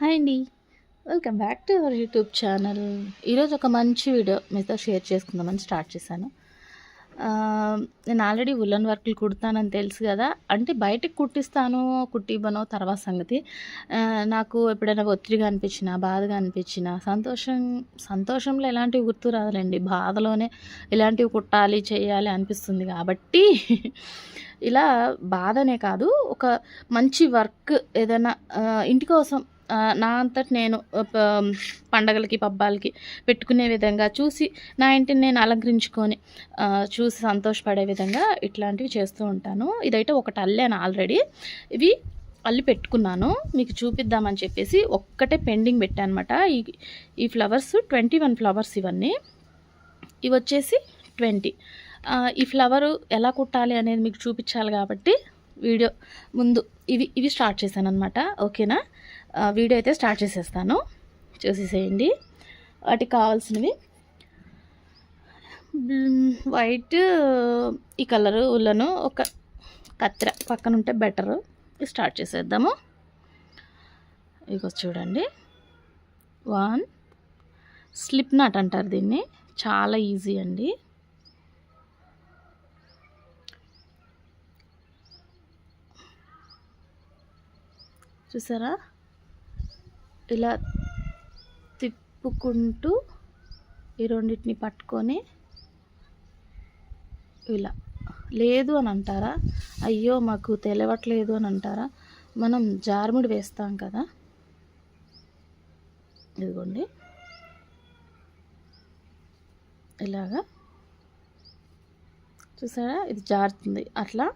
Hi అండి. Welcome back to our YouTube channel ఈరోజు ఒక మంచి వీడియో మీతో షేర్ చేసుకుందామని స్టార్ట్ చేశాను. నేను ఆల్రెడీ ఉల్లన్ వర్క్లు కుడతానని తెలుసు కదా. అంటే బయటకు కుట్టిస్తాను కుట్టివ్వను తర్వాత సంగతి. నాకు ఎప్పుడైనా ఒత్తిడిగా అనిపించినా బాధగా అనిపించినా సంతోషం సంతోషంలో ఎలాంటివి గుర్తు రాదులేండి. బాధలోనే ఇలాంటివి కుట్టాలి చేయాలి అనిపిస్తుంది కాబట్టి ఇలా బాధనే కాదు. ఒక మంచి వర్క్ ఏదైనా ఇంటి కోసం నా అంతటి నేను ప- పండగలకి పబ్బాలకి పెట్టుకునే విధంగా చూసి నా ఇంటిని నేను అలంకరించుకొని చూసి సంతోషపడే విధంగా ఇట్లాంటివి చేస్తూ ఉంటాను. ఇదైతే ఒకటి అల్లాను ఆల్రెడీ ఇవి అల్లి పెట్టుకున్నాను. మీకు చూపిద్దామని చెప్పేసి ఒక్కటే పెండింగ్ పెట్టాను అనమాట ఈ ఈ ఫ్లవర్స్ ట్వంటీ వన్ ఫ్లవర్స్ ఇవన్నీ. ఇవి వచ్చేసి ట్వంటీ. ఈ ఫ్లవర్ ఎలా కుట్టాలి అనేది మీకు చూపించాలి కాబట్టి వీడియో ముందు ఇవి ఇవి స్టార్ట్ చేశాను అనమాట ఓకేనా? వీడియో అయితే స్టార్ట్ చేసేస్తాను. చూసేసేయండి. వాటికి కావాల్సినవి. వైట్ ఈ కలరు ఉల్లను ఒక కత్తెర పక్కన ఉంటే బెటరు. స్టార్ట్ చేసేద్దాము. ఇగో చూడండి. వన్. స్లిప్ నాట్ అంటారు దీన్ని. చాలా ఈజీ అండి. చూసారా? ఇలా తిప్పుకుంటూ ఈ రెండింటిని పట్టుకొని ఇలా. లేదు అని అంటారా? అయ్యో మాకు తెలియట్లేదు అని అంటారా? మనం జారుముడి వేస్తాం కదా. ఇదిగోండి. ఇలాగా. చూసారా? ఇది జారుతుంది. అట్లా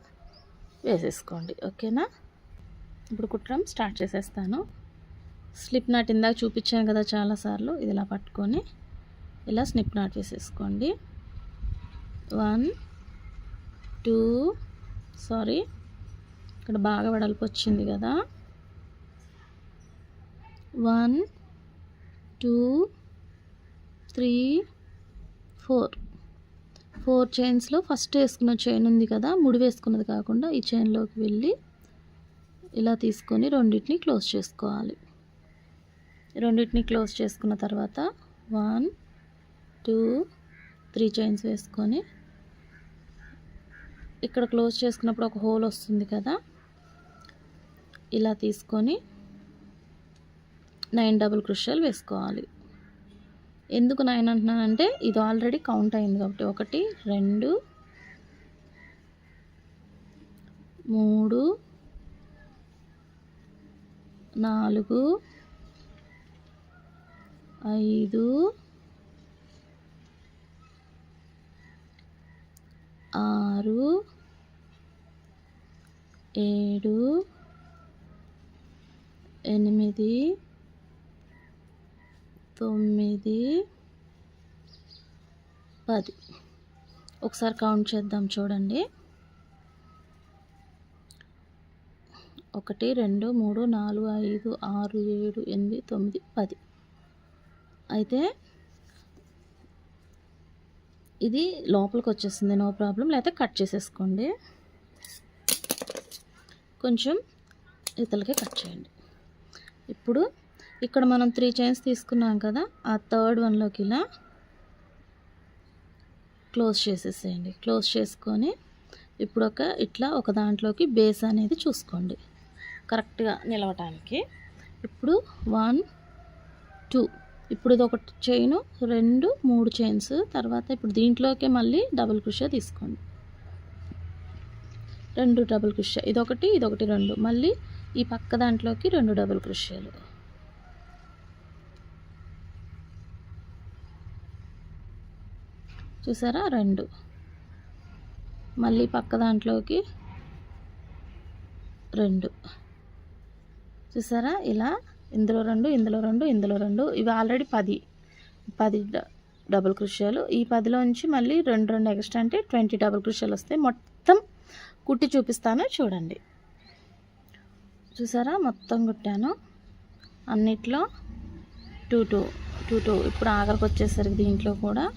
వేసేసుకోండి. ఓకేనా? ఇప్పుడు కుట్టడం స్టార్ట్ చేసేస్తాను. స్లిప్ నాట్ ఇందాక చూపించాను కదా చాలాసార్లు ఇది ఇలా పట్టుకొని ఇలా స్లిప్ నాట్ వేసేసుకోండి. వన్ టూ సారీ ఇక్కడ బాగా వెడల్పు వచ్చింది కదా. One two three four. Four చైన్స్లో first వేసుకున్న చైన్ ఉంది కదా ముడి వేసుకున్నది కాకుండా ఈ చైన్లోకి వెళ్ళి ఇలా తీసుకొని రెండింటిని క్లోజ్ చేసుకోవాలి. రెండింటిని క్లోజ్ చేసుకున్న తర్వాత వన్ టూ త్రీ చైన్స్ వేసుకొని ఇక్కడ క్లోజ్ చేసుకున్నప్పుడు ఒక హోల్ వస్తుంది కదా ఇలా తీసుకొని నైన్ డబుల్ క్రుషల్ వేసుకోవాలి. ఎందుకు నైన్ అంటున్నానంటే ఇది ఆల్రెడీ కౌంట్ అయింది కాబట్టి ఒకటి రెండు మూడు నాలుగు ఐదు ఆరు ఏడు ఎనిమిది తొమ్మిది పది. ఒకసారి కౌంట్ చేద్దాం చూడండి. ఒకటి రెండు మూడు నాలుగు ఐదు ఆరు ఏడు ఎనిమిది తొమ్మిది పది. అయితే ఇది లోపలికి వచ్చేస్తుంది నో ప్రాబ్లం లేకపోతే కట్ చేసేసుకోండి. కొంచెం ఇతలకే కట్ చేయండి. ఇప్పుడు ఇక్కడ మనం త్రీ చైన్స్ తీసుకున్నాం కదా ఆ థర్డ్ వన్లోకి ఇలా క్లోజ్ చేసేసేయండి. క్లోజ్ చేసుకొని ఇప్పుడు ఒక ఇట్లా ఒక దాంట్లోకి బేస్ అనేది చూసుకోండి. కరెక్ట్గా నిలవటానికి. ఇప్పుడు వన్ టూ ఇప్పుడు ఇది ఒక చైను రెండు మూడు చైన్స్ తర్వాత ఇప్పుడు దీంట్లోకే మళ్ళీ డబుల్ క్రుషా తీసుకోండి. రెండు డబుల్ క్రుషా ఇదొకటి ఇదొకటి రెండు. మళ్ళీ ఈ పక్క దాంట్లోకి రెండు డబుల్ క్రుషాలు చూసారా? రెండు. మళ్ళీ పక్క దాంట్లోకి రెండు. చూసారా? ఇలా ఇందులో రెండు ఇందులో రెండు ఇందులో రెండు. ఇవి ఆల్రెడీ పది. పది డబుల్ కృషియాలు ఈ పదిలోంచి మళ్ళీ రెండు రెండు ఎక్స్ట్రా అంటే ట్వంటీ డబుల్ కృషియాలు వస్తాయి. మొత్తం కుట్టి చూపిస్తాను. చూడండి. చూసారా? మొత్తం కుట్టాను. అన్నిట్లో టూ టూ టూ టూ ఇప్పుడు ఆఖరికి వచ్చేసరికి దీంట్లో కూడా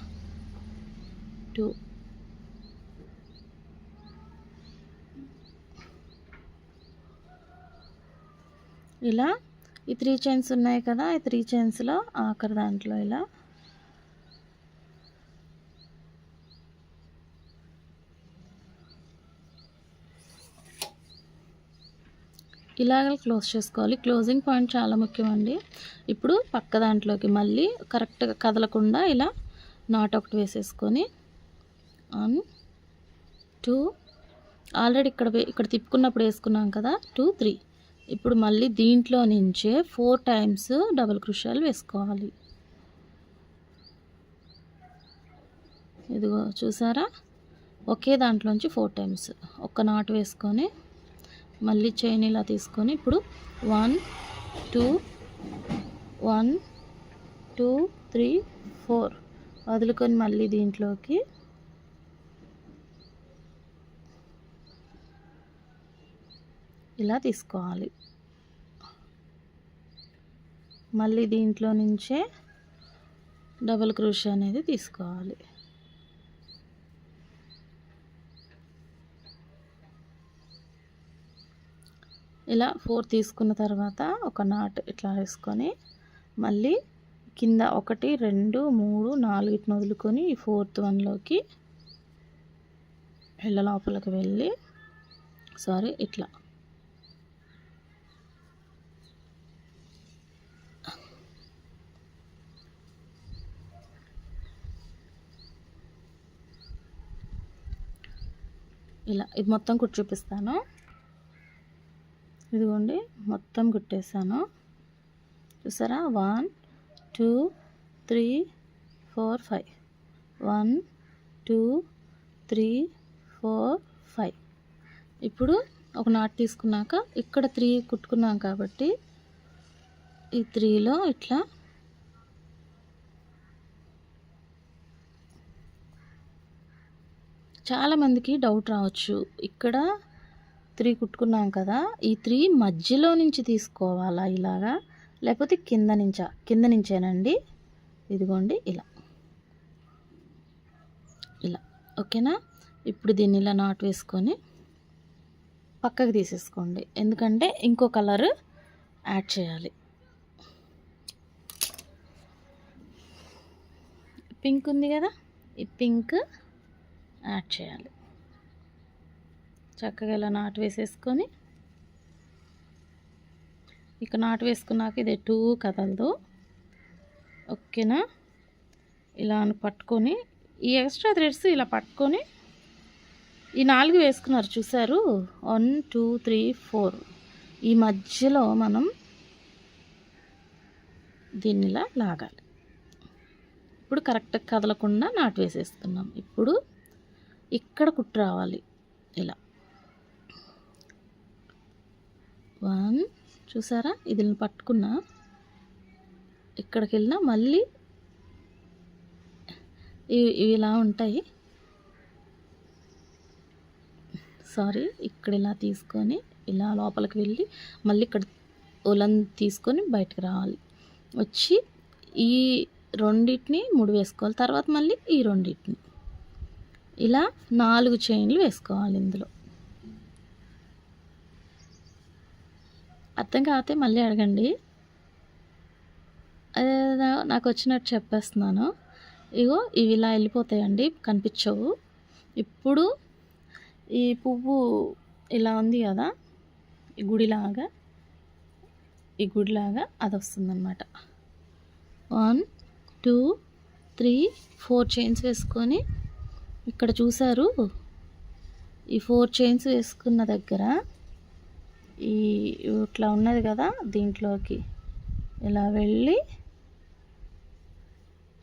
టూ ఇలా ఈ త్రీ చైన్స్ ఉన్నాయి కదా ఈ త్రీ చైన్స్లో ఆఖరి దాంట్లో ఇలా. ఇలాగ క్లోజ్ చేసుకోవాలి. క్లోజింగ్ పాయింట్ చాలా ముఖ్యమండి. ఇప్పుడు పక్క దాంట్లోకి మళ్ళీ కరెక్ట్గా కదలకుండా ఇలా నాట్ ఒకటి వేసేసుకొని వన్ టూ. ఆల్రెడీ ఇక్కడ ఇక్కడ తిప్పుకున్నప్పుడు వేసుకున్నాం కదా టూ త్రీ. ఇప్పుడు మళ్ళీ దీంట్లో నుంచే ఫోర్ టైమ్స్ డబుల్ క్రుషాలు వేసుకోవాలి. ఇదిగో చూసారా? ఒకే దాంట్లోంచి ఫోర్ టైమ్స్. ఒక్క నాటు వేసుకొని మళ్ళీ చైన్ ఇలా తీసుకొని ఇప్పుడు one two one two three four వదులుకొని మళ్ళీ దీంట్లోకి ఇలా తీసుకోవాలి. మళ్ళీ దీంట్లో నుంచే డబుల్ క్రూష్ అనేది తీసుకోవాలి. ఇలా ఫోర్ తీసుకున్న తర్వాత ఒక నాట్ ఇట్లా వేసుకొని మళ్ళీ కింద ఒకటి రెండు మూడు నాలుగు వదులుకొని ఈ ఫోర్త్ వన్లోకి వెళ్ళ లోపలికి వెళ్ళి సారీ ఇట్లా. ఇలా ఇది మొత్తం కుట్టి చూపిస్తాను ఇదిగోండి మొత్తం కుట్టేసాను చూసారా? One two three four five. One two three four five. ఇప్పుడు ఒక నాట్ తీసుకున్నాక ఇక్కడ త్రీ కుట్టుకున్నాం కాబట్టి ఈ త్రీలో ఇట్లా చాలామందికి డౌట్ రావచ్చు. ఇక్కడ త్రీ కుట్టుకున్నాం కదా ఈ త్రీ మధ్యలో నుంచి తీసుకోవాలా ఇలాగా? లేకపోతే కింద నుంచా? కింద నుంచేనండి. ఇదిగోండి ఇలా. ఇలా. ఓకేనా? ఇప్పుడు దీన్ని ఇలా నాట్ వేసుకొని పక్కకు తీసేసుకోండి. ఎందుకంటే ఇంకో కలర్ యాడ్ చేయాలి. పింక్ ఉంది కదా? ఈ పింక్ యాడ్ చేయాలి. చక్కగా ఇలా నాటు వేసేసుకొని ఇక నాటు వేసుకున్నాక ఇది ఎటు కదలదు. ఓకేనా? ఇలా అని పట్టుకొని ఈ ఎక్స్ట్రా థ్రెడ్స్ ఇలా పట్టుకొని ఈ నాలుగు వేసుకున్నారు చూసారు? One two three four. ఈ మధ్యలో మనం దీన్ని ఇలా లాగాలి. ఇప్పుడు కరెక్ట్గా కదలకుండా నాటు వేసేస్తున్నాం ఇప్పుడు ఇక్కడ కుట్టు రావాలి. ఇలా. వన్ చూసారా? ఇది పట్టుకున్నా. ఇక్కడికి వెళ్ళినా మళ్ళీ ఇవి ఇవి ఇలా ఉంటాయి. సారీ ఇక్కడ ఇలా తీసుకొని ఇలా లోపలికి వెళ్ళి మళ్ళీ ఇక్కడ ఉలన్ తీసుకొని బయటకు రావాలి. వచ్చి ఈ రెండింటిని ముడి వేసుకోవాలి తర్వాత మళ్ళీ ఈ రెండింటిని. ఇలా నాలుగు చైన్లు వేసుకోవాలి ఇందులో. అర్థం కాకపోతే మళ్ళీ అడగండి. అదే నాకు వచ్చినట్టు చెప్పేస్తున్నాను. ఇగో ఇవి ఇలా వెళ్ళిపోతాయండి కనిపించవు. ఇప్పుడు ఈ పువ్వు ఇలా ఉంది కదా ఈ గుడిలాగా ఈ గుడిలాగా అది వస్తుందన్నమాట one two three four chains వేసుకొని ఇక్కడ చూసారు ఈ ఫోర్ చైన్స్ వేసుకున్న దగ్గర ఈ ఇట్లా ఉన్నది కదా దీంట్లోకి. ఇలా వెళ్ళి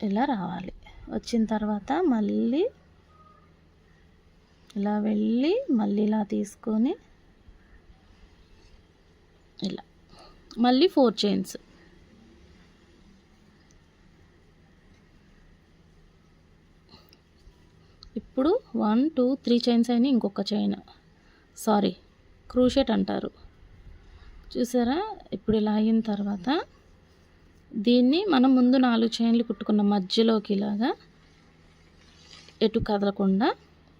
ఇలా రావాలి. వచ్చిన తర్వాత మళ్ళీ ఇలా వెళ్ళి మళ్ళీ ఇలా తీసుకొని ఇలా. మళ్ళీ ఫోర్ చైన్స్. ఇప్పుడు వన్ టూ త్రీ చైన్స్ అయిన ఇంకొక చైన్. సారీ క్రూషెట్ అంటారు. చూసారా? ఇప్పుడు ఇలా అయిన తర్వాత దీన్ని మనం ముందు నాలుగు చైన్లు కుట్టుకున్న మధ్యలోకి ఇలాగా ఎటు కదలకుండా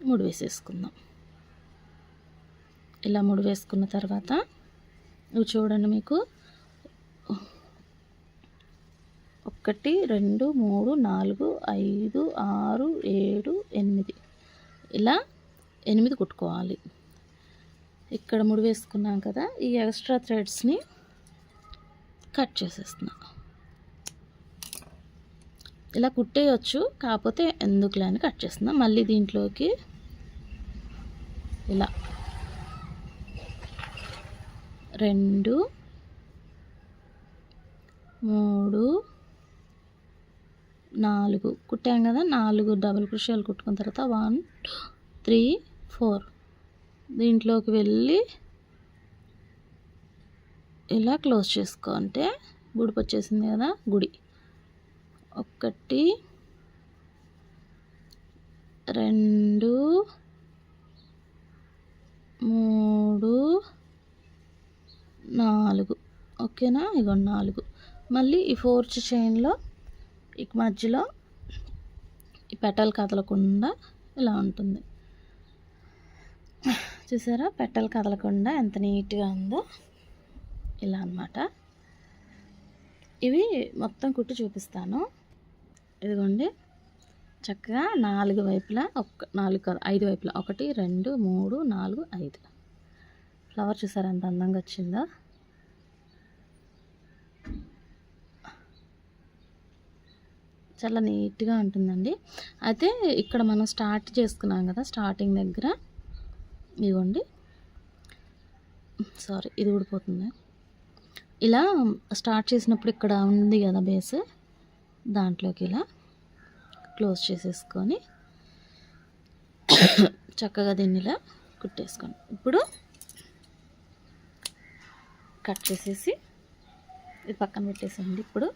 ముడి వేసేసుకుందాం. ఇలా ముడి వేసుకున్న తర్వాత ఇవి చూడండి మీకు. ఒకటి రెండు మూడు నాలుగు ఐదు ఆరు ఏడు ఎనిమిది. ఇలా ఎనిమిది కుట్టుకోవాలి. ఇక్కడ ముడి వేసుకున్నాం కదా ఈ ఎక్స్ట్రా థ్రెడ్స్ని కట్ చేసేస్తున్నా. ఇలా కుట్టేయచ్చు కాకపోతే ఎందుకులే అని కట్ చేస్తున్నా. మళ్ళీ దీంట్లోకి ఇలా రెండు మూడు నాలుగు. కుట్టాం కదా నాలుగు డబుల్ క్రుషియాలు కుట్టుకున్న తర్వాత వన్ టూ త్రీ ఫోర్ దీంట్లోకి వెళ్ళి ఇలా క్లోజ్ చేసుకో అంటే గుడిపు వచ్చేసింది కదా గుడి. ఒకటి రెండు మూడు నాలుగు. ఓకేనా? ఇగో నాలుగు. మళ్ళీ ఈ ఫోర్త్ చైన్లో ఇక మధ్యలో ఈ పెటల్ కదలకుండా ఇలా ఉంటుంది. చూసారా? పెటల్ కదలకుండా ఎంత నీట్గా ఉందో ఇలా అన్నమాట. ఇవి మొత్తం కుట్టి చూపిస్తాను. ఇదిగోండి. చక్కగా నాలుగు వైపులా ఒక నాలుగు ఐదు వైపులా ఒకటి రెండు మూడు నాలుగు ఐదు. ఫ్లవర్ చూసారా ఎంత అందంగా వచ్చిందో? చాలా నీట్గా ఉంటుందండి. అయితే ఇక్కడ మనం స్టార్ట్ చేసుకున్నాం కదా స్టార్టింగ్ దగ్గర. ఇవ్వండి సారీ ఇది ఊడిపోతుంది. ఇలా స్టార్ట్ చేసినప్పుడు ఇక్కడ ఉంది కదా బేస్. దాంట్లోకి ఇలా క్లోజ్ చేసేసుకొని చక్కగా దీన్ని ఇలా కుట్టేసుకోండి. ఇప్పుడు కట్ చేసేసి ఇది పక్కన పెట్టేసేయండి. ఇప్పుడు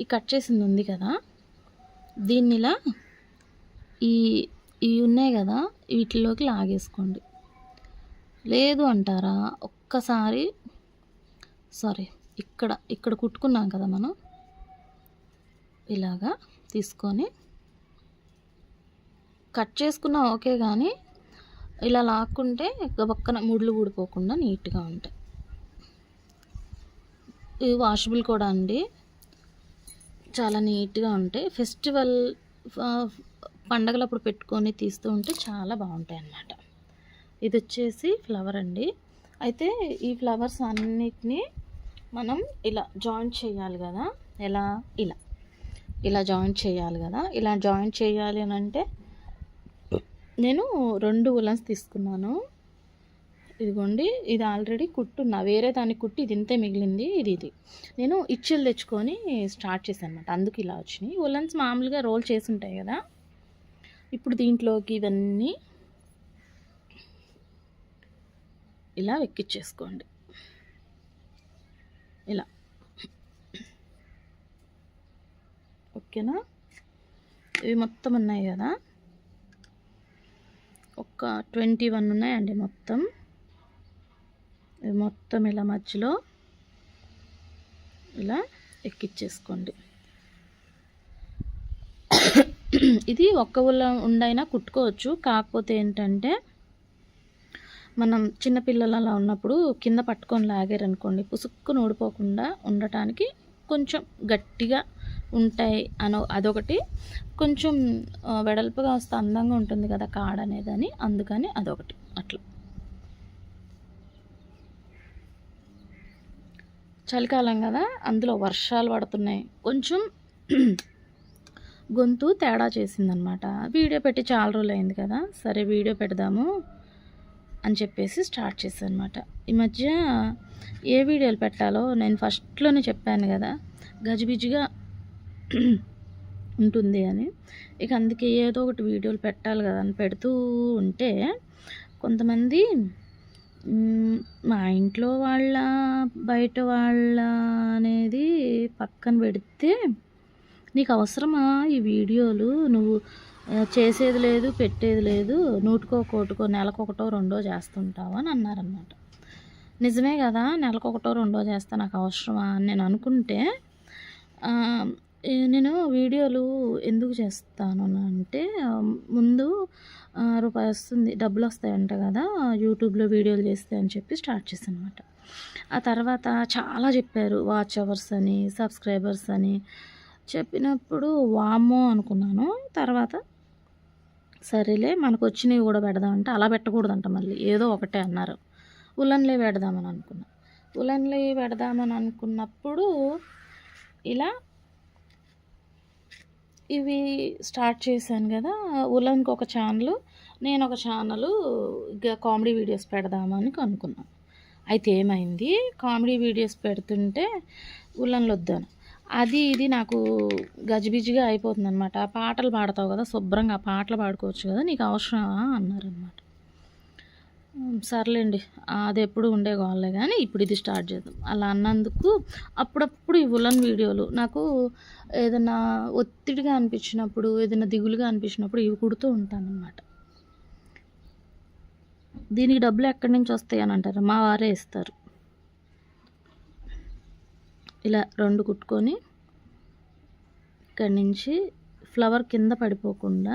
ఈ కట్ చేసింది ఉంది కదా. దీన్ని ఇలా ఈ ఇవి ఉన్నాయి కదా వీటిలోకి లాగేసుకోండి. లేదు అంటారా? ఒక్కసారి సారీ ఇక్కడ ఇక్కడ కుట్టుకున్నాం కదా మనం. ఇలాగా తీసుకొని కట్ చేసుకున్నా ఓకే కానీ ఇలా లాక్కుంటే పక్కన ముడ్లు ఊడిపోకుండా నీట్గా ఉంటాయి. ఇవి వాషబుల్ కూడా అండి. చాలా నీట్గా ఉంటాయి ఫెస్టివల్ పండగలప్పుడు పెట్టుకొని తీస్తూ ఉంటే చాలా బాగుంటాయి అన్నమాట ఇది వచ్చేసి ఫ్లవర్ అండి. అయితే ఈ ఫ్లవర్స్ అన్నిటినీ మనం ఇలా జాయింట్ చేయాలి కదా ఎలా? ఇలా. ఇలా జాయింట్ చేయాలి కదా. ఇలా జాయింట్ చేయాలి అని అంటే నేను రెండు ఉలన్స్ తీసుకున్నాను. ఇదిగోండి ఇది ఆల్రెడీ కుట్టున్నా. వేరే దాన్ని కుట్టి ఇది ఇంతే మిగిలింది ఇది ఇది. నేను ఇచ్చులు తెచ్చుకొని స్టార్ట్ చేశాను అనమాట అందుకు ఇలా వచ్చినాయి. ఉలన్స్ మామూలుగా రోల్ చేసి ఉంటాయి కదా. ఇప్పుడు దీంట్లోకి ఇవన్నీ ఇలా వెక్కిచ్చేసుకోండి. ఇలా. ఓకేనా? ఇవి మొత్తం ఉన్నాయి కదా. ఒక ట్వంటీ వన్ ఉన్నాయండి మొత్తం. మొత్తం ఇలా మధ్యలో ఇలా ఎక్కిచ్చేసుకోండి. ఇది ఒక్క ఊళ్ళో ఉండైనా కుట్టుకోవచ్చు. కాకపోతే ఏంటంటే మనం చిన్నపిల్లలు అలా ఉన్నప్పుడు కింద పట్టుకొని లాగారనుకోండి పుసుక్కును ఊడిపోకుండా ఉండటానికి కొంచెం గట్టిగా ఉంటాయి అనో అదొకటి. కొంచెం వెడల్పుగా వస్తే అందంగా ఉంటుంది కదా కాడ అనేదని అందుకని అదొకటి. అట్లా. చలికాలం కదా అందులో వర్షాలు పడుతున్నాయి. కొంచెం గొంతు తేడా చేసిందనమాట. వీడియో పెట్టి చాలా రోజులు అయింది కదా సరే వీడియో పెడదాము అని చెప్పేసి స్టార్ట్ చేశాను అనమాట ఈ మధ్య ఏ వీడియోలు పెట్టాలో నేను ఫస్ట్లోనే చెప్పాను కదా గజిబిజిగా ఉంటుంది అని. ఇక అందుకే ఏదో ఒకటి వీడియోలు పెట్టాలి కదా అని పెడుతూ ఉంటే కొంతమంది మా ఇంట్లో వాళ్ళ బయట వాళ్ళ అనేది పక్కన పెడితే నీకు అవసరమా ఈ వీడియోలు? నువ్వు చేసేది లేదు పెట్టేది లేదు నూటికో కోటికో నెలకొకటో రెండో చేస్తుంటావు అని అన్నారనమాట నిజమే కదా నెలకొకటో రెండో చేస్తా నాకు అవసరమా అని నేను అనుకుంటే నేను వీడియోలు ఎందుకు చేస్తాను అంటే ముందు రూపాయి వస్తుంది. డబ్బులు వస్తాయంట కదా. యూట్యూబ్లో వీడియోలు చేస్తే అని చెప్పి స్టార్ట్ చేశాను అనమాట ఆ తర్వాత చాలా చెప్పారు. వాచ్ అవర్స్ అని సబ్స్క్రైబర్స్ అని. చెప్పినప్పుడు వామ్మో అనుకున్నాను. తర్వాత సరేలే మనకు వచ్చినవి కూడా పెడదామంటే అలా పెట్టకూడదంట మళ్ళీ. ఏదో ఒకటే అన్నారు. ఉలన్లే పెడదామని అనుకున్నా. ఉలన్లే పెడదామని అనుకున్నప్పుడు ఇలా ఇవి స్టార్ట్ చేశాను కదా ఉలన్కి ఒక ఛానల్ నేను ఒక ఛానల్ ఇక కామెడీ వీడియోస్ పెడదామని అనుకున్నాను అయితే ఏమైంది కామెడీ వీడియోస్ పెడుతుంటే ఉలన్లు వద్దాను. అది ఇది నాకు గజిబిజిగా అయిపోతుంది అనమాట పాటలు పాడతావు కదా శుభ్రంగా పాటలు పాడుకోవచ్చు కదా నీకు అవసరమా అన్నారనమాట సర్లేండి. అది ఎప్పుడు ఉండే వాళ్ళే కానీ ఇప్పుడు ఇది స్టార్ట్ చేద్దాం. అలా అన్నందుకు అప్పుడప్పుడు ఈ ఉలన్ వీడియోలు నాకు ఏదైనా ఒత్తిడిగా అనిపించినప్పుడు ఏదైనా దిగులుగా అనిపించినప్పుడు ఇవి కుడుతూ ఉంటానన్నమాట. దీనికి డబ్బులు ఎక్కడి నుంచి వస్తాయి అని అంటారు. మా వారే ఇస్తారు. ఇలా రెండు కుట్టుకొని ఇక్కడి నుంచి ఫ్లవర్ కింద పడిపోకుండా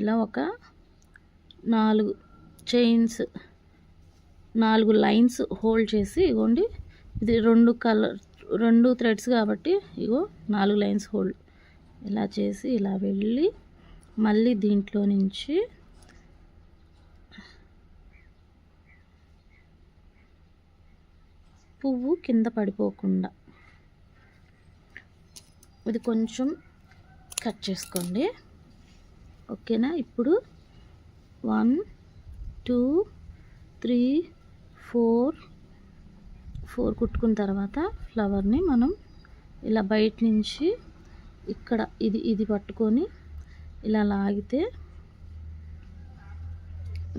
ఇలా ఒక నాలుగు చైన్స్ నాలుగు లైన్స్ హోల్డ్ చేసి ఇగోండి. ఇది రెండు కలర్ రెండు థ్రెడ్స్ కాబట్టి ఇగో నాలుగు లైన్స్ హోల్డ్ ఇలా చేసి ఇలా వెళ్ళి మళ్ళీ దీంట్లో నుంచి పువ్వు కింద పడిపోకుండా ఇది కొంచెం కట్ చేసుకోండి. ఓకేనా? ఇప్పుడు one two three four. Four కుట్టుకున్న తర్వాత ఫ్లవర్ని మనం ఇలా బయట నుంచి ఇక్కడ ఇది ఇది పట్టుకొని ఇలా లాగితే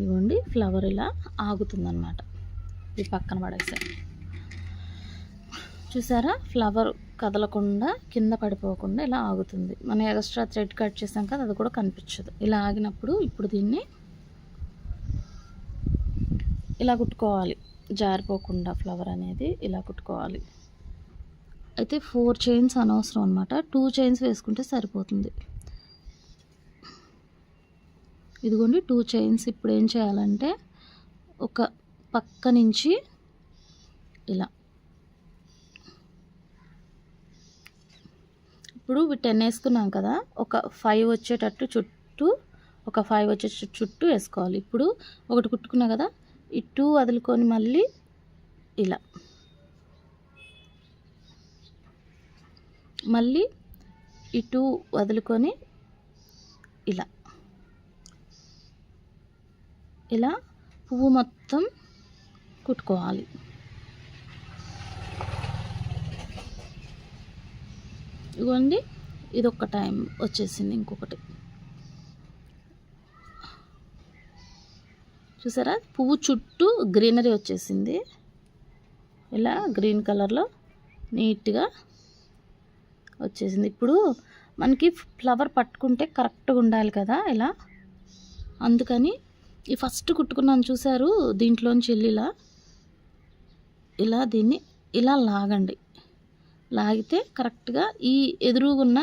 ఇవ్వండి ఫ్లవర్ ఇలా ఆగుతుందన్నమాట. ఇది పక్కన పడేసాను చూసారా? ఫ్లవర్ కదలకుండా కింద పడిపోకుండా ఇలా ఆగుతుంది. మనం ఎక్స్ట్రా థ్రెడ్ కట్ చేసాం కదా అది కూడా కనిపించదు. ఇలా ఆగినప్పుడు ఇప్పుడు దీన్ని ఇలా కుట్టుకోవాలి. జారిపోకుండా ఫ్లవర్ అనేది ఇలా కుట్టుకోవాలి. అయితే ఫోర్ చైన్స్ అనవసరం అనమాట టూ చైన్స్ వేసుకుంటే సరిపోతుంది. ఇదిగోండి టూ చైన్స్ ఇప్పుడు ఏం చేయాలంటే ఒక పక్క నుంచి ఇలా. ఇప్పుడు టెన్ వేసుకున్నాం కదా ఒక ఫైవ్ వచ్చేటట్టు చుట్టూ ఒక ఫైవ్ వచ్చే చుట్టూ వేసుకోవాలి. ఇప్పుడు ఒకటి కుట్టుకున్నా కదా ఇటు వదులుకొని మళ్ళీ ఇలా. మళ్ళీ ఇటు వదులుకొని ఇలా. ఇలా పువ్వు మొత్తం కుట్టుకోవాలి. ఇవ్వండి ఇది టైం వచ్చేసింది ఇంకొకటి. చూసారా? పువ్వు చుట్టూ గ్రీనరీ వచ్చేసింది. ఇలా గ్రీన్ కలర్లో నీట్గా వచ్చేసింది. ఇప్పుడు మనకి ఫ్లవర్ పట్టుకుంటే కరెక్ట్గా ఉండాలి కదా ఇలా. అందుకని ఈ ఫస్ట్ కుట్టుకున్నాను చూసారు దీంట్లోంచి వెళ్ళి ఇలా ఇలా దీన్ని ఇలా లాగండి. లాగితే కరెక్ట్గా ఈ ఎదురుగున్న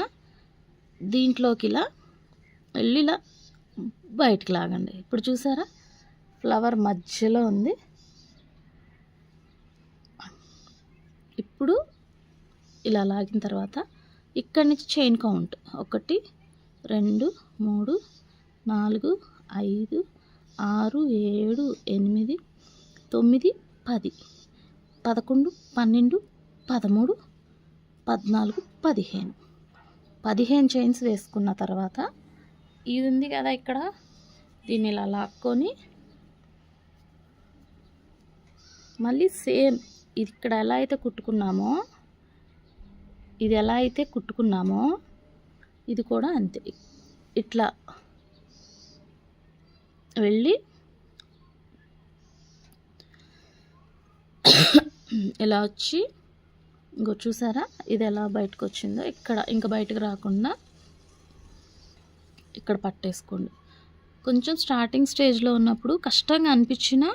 దీంట్లోకి ఇలా వెళ్ళి ఇలా బయటికి లాగండి. ఇప్పుడు చూసారా? ఫ్లవర్ మధ్యలో ఉంది. ఇప్పుడు ఇలా లాగిన తర్వాత ఇక్కడి నుంచి చైన్ కౌంట్. ఒకటి రెండు మూడు నాలుగు ఐదు ఆరు ఏడు ఎనిమిది తొమ్మిది పది పదకొండు పన్నెండు పదమూడు పద్నాలుగు పదిహేను. పదిహేను చైన్స్ వేసుకున్న తర్వాత ఇది ఉంది కదా ఇక్కడ. దీన్ని ఇలా లాక్కొని మళ్ళీ సేమ్ ఇది ఇక్కడ ఎలా అయితే కుట్టుకున్నామో ఇది ఎలా అయితే కుట్టుకున్నామో ఇది కూడా అంతే. ఇట్లా వెళ్ళి ఇలా వచ్చి ఇంకో చూసారా? ఇది ఎలా బయటకు వచ్చిందో ఇక్కడ ఇంకా బయటకు రాకుండా ఇక్కడ పట్టేసుకోండి. కొంచెం స్టార్టింగ్ స్టేజ్లో ఉన్నప్పుడు కష్టంగా అనిపించినా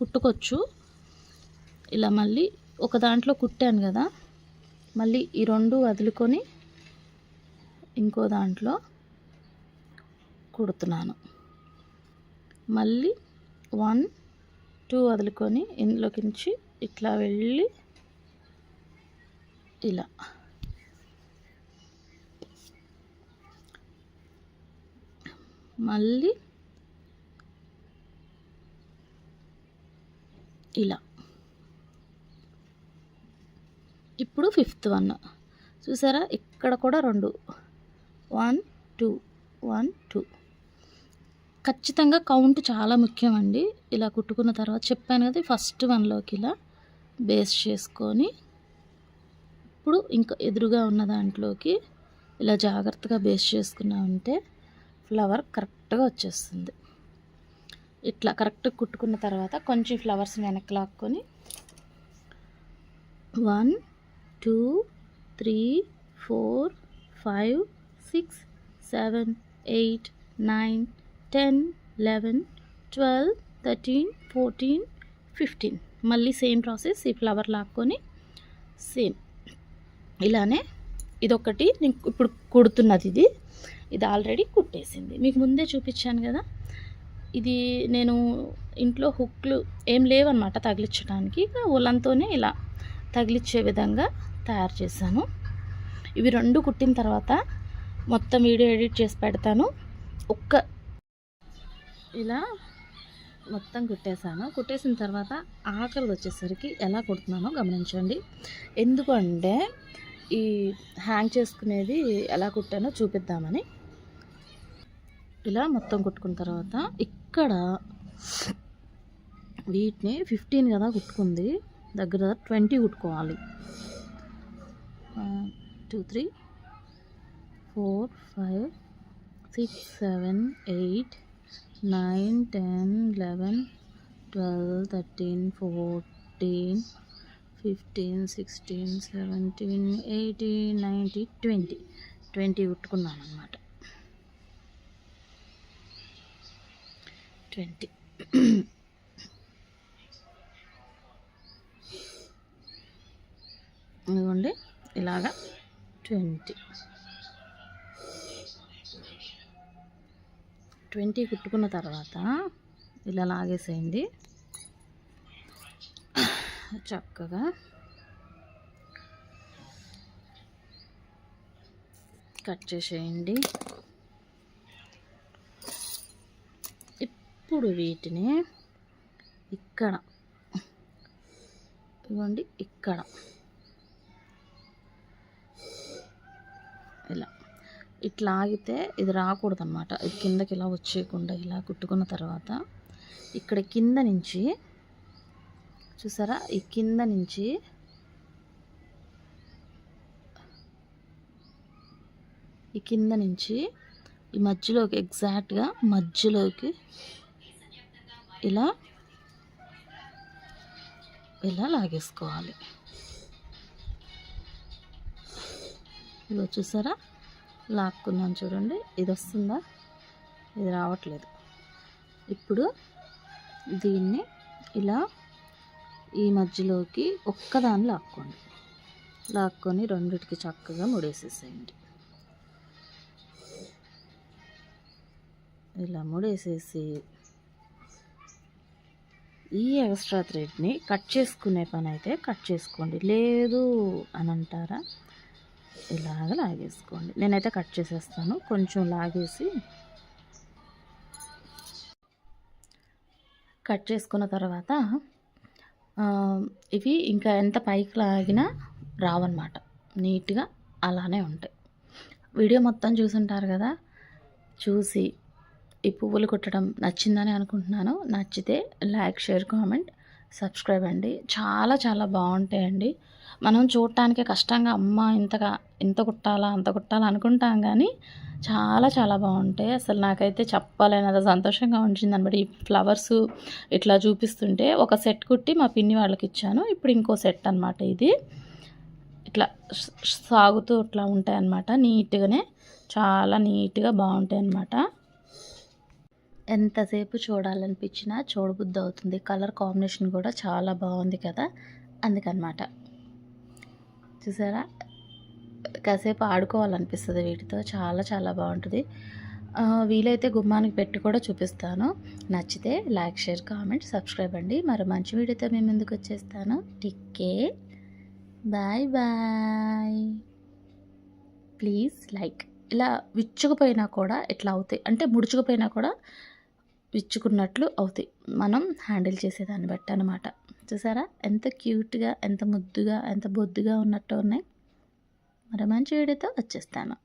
కుట్టుకోవచ్చు. ఇలా మళ్ళీ ఒక దాంట్లో కుట్టాను కదా మళ్ళీ ఈ రెండు వదులుకొని ఇంకో దాంట్లో కుడుతున్నాను. మళ్ళీ వన్ టూ వదులుకొని ఇందులోకి నుంచి ఇట్లా వెళ్ళి ఇలా. మళ్ళీ ఇలా. ఇప్పుడు ఫిఫ్త్ వన్. చూసారా? ఇక్కడ కూడా రెండు. One two. One two. ఖచ్చితంగా కౌంట్ చాలా ముఖ్యం అండి ఇలా కుట్టుకున్న తర్వాత చెప్పాను కదా ఫస్ట్ వన్లోకి ఇలా బేస్ చేసుకొని ఇప్పుడు ఇంకా ఎదురుగా ఉన్న దాంట్లోకి ఇలా జాగ్రత్తగా బేస్ చేసుకున్నామంటే ఫ్లవర్ కరెక్ట్గా వచ్చేస్తుంది. ఇట్లా కరెక్ట్గా కుట్టుకున్న తర్వాత కొంచెం ఫ్లవర్స్ వెనక్కి లాక్కొని one two three four five six seven eight nine ten eleven twelve thirteen fourteen fifteen. మళ్ళీ సేమ్ ప్రాసెస్ ఈ ఫ్లవర్ లాక్కొని సేమ్. ఇలానే ఇదొకటి నేను ఇప్పుడు కుడుతున్నది ఇది. ఇది ఆల్రెడీ కుట్టేసింది. మీకు ముందే చూపించాను కదా. ఇది నేను ఇంట్లో హుక్లు ఏం లేవన్నమాట తగిలించడానికి ఇక ఉలంతోనే ఇలా తగిలించే విధంగా తయారు చేశాను. ఇవి రెండు కుట్టిన తర్వాత మొత్తం వీడియో ఎడిట్ చేసి పెడతాను. ఒక్క ఇలా మొత్తం కుట్టేశాను. కుట్టేసిన తర్వాత ఆకలి వచ్చేసరికి ఎలా కుడుతున్నానో గమనించండి. ఎందుకంటే ఈ హ్యాంగ్ చేసుకునేది ఎలా కుట్టానో చూపిద్దామని. ఇలా మొత్తం కుట్టుకున్న తర్వాత ఇక్కడ వీటిని ఫిఫ్టీన్ కదా కుట్టుకుంది. దగ్గర ట్వంటీ కుట్టుకోవాలి. Two three four five six seven eight nine ten eleven twelve thirteen fourteen fifteen sixteen seventeen eighteen ninety twenty. Twenty కుట్టుకున్నాను అనమాట ట్వంటీ. ఇదిగోండి. ఇలాగా ట్వంటీ. ట్వంటీ కుట్టుకున్న తర్వాత ఇలా లాగేసేయండి. చక్కగా కట్ చేసేయండి. ఇప్పుడు వీటిని ఇక్కడ ఇవ్వండి ఇక్కడ ఇలా ఇట్లా ఆగితే ఇది రాకూడదు అనమాట ఇది కిందకి ఇలా వచ్చేయకుండా ఇలా కుట్టుకున్న తర్వాత ఇక్కడ కింద నుంచి చూసారా? ఈ కింద నుంచి ఈ కింద నుంచి ఈ మధ్యలోకి ఎగ్జాక్ట్గా మధ్యలోకి ఇలా ఇలా లాగేసుకోవాలి. ఇలా చూసారా? లాక్కున్నాను చూడండి. ఇది వస్తుందా ఇది రావట్లేదు. ఇప్పుడు దీన్ని ఇలా ఈ మధ్యలోకి ఒక్కదాన్ని లాక్కోండి. లాక్కొని రెండిటికి చక్కగా ముడేసేసేయండి. ఇలా ముడేసేసి ఈ ఎక్స్ట్రా థ్రెడ్ని కట్ చేసుకునే పని అయితే కట్ చేసుకోండి. లేదు అని అంటారా ఇలాగ లాగేసుకోండి. నేనైతే కట్ చేసేస్తాను. కొంచెం లాగేసి కట్ చేసుకున్న తర్వాత ఇవి ఇంకా ఎంత పైకి లాగినా రావన్నమాట. నీట్గా అలానే ఉంటాయి. వీడియో మొత్తం చూసుంటారు కదా? చూసి ఈ పువ్వులు కుట్టడం నచ్చిందని అనుకుంటున్నాను. నచ్చితే లైక్ షేర్ కామెంట్. సబ్స్క్రైబ్ అండి. చాలా చాలా బాగుంటాయండి. మనం చూడటానికి కష్టంగా అమ్మ ఇంతగా ఇంత కుట్టాలా అంత కుట్టాలా అనుకుంటాం కానీ చాలా చాలా బాగుంటాయి. అసలు నాకైతే చెప్పలేనంత సంతోషంగా ఉంచింది అనమాట ఈ ఫ్లవర్స్ ఇట్లా చూపిస్తుంటే ఒక సెట్ కుట్టి మా పిన్ని వాళ్ళకి ఇచ్చాను. ఇప్పుడు ఇంకో సెట్ అనమాట ఇది. ఇట్లా సాగుతూ ఇట్లా ఉంటాయి అన్నమాట నీట్గానే చాలా నీట్గా బాగుంటాయి అన్నమాట ఎంతసేపు చూడాలనిపించినా చూడబుద్ధి అవుతుంది కలర్ కాంబినేషన్ కూడా చాలా బాగుంది కదా? అందుకనమాట. చూసారా? కాసేపు ఆడుకోవాలనిపిస్తుంది వీటితో. చాలా చాలా బాగుంటుంది. వీలైతే గుమ్మానికి పెట్టి కూడా చూపిస్తాను. నచ్చితే లైక్ షేర్ కామెంట్ సబ్స్క్రైబ్ అండి. మరో మంచి వీడియోతో మేము ఎందుకు వచ్చేస్తాను. టిక్కే బాయ్ బాయ్. Please like. ఇలా విచ్చుకుపోయినా కూడా ఇట్లా అవుతాయి. అంటే ముడుచుకుపోయినా కూడా విచ్చుకున్నట్లు అవుతాయి. మనం హ్యాండిల్ చేసేదాన్ని బట్టి అనమాట చూసారా? ఎంత క్యూట్గా ఎంత ముద్దుగా ఎంత బొద్దుగా ఉన్నట్టు ఉన్నాయి. మరి మంచి వీడియోతో వచ్చేస్తాను.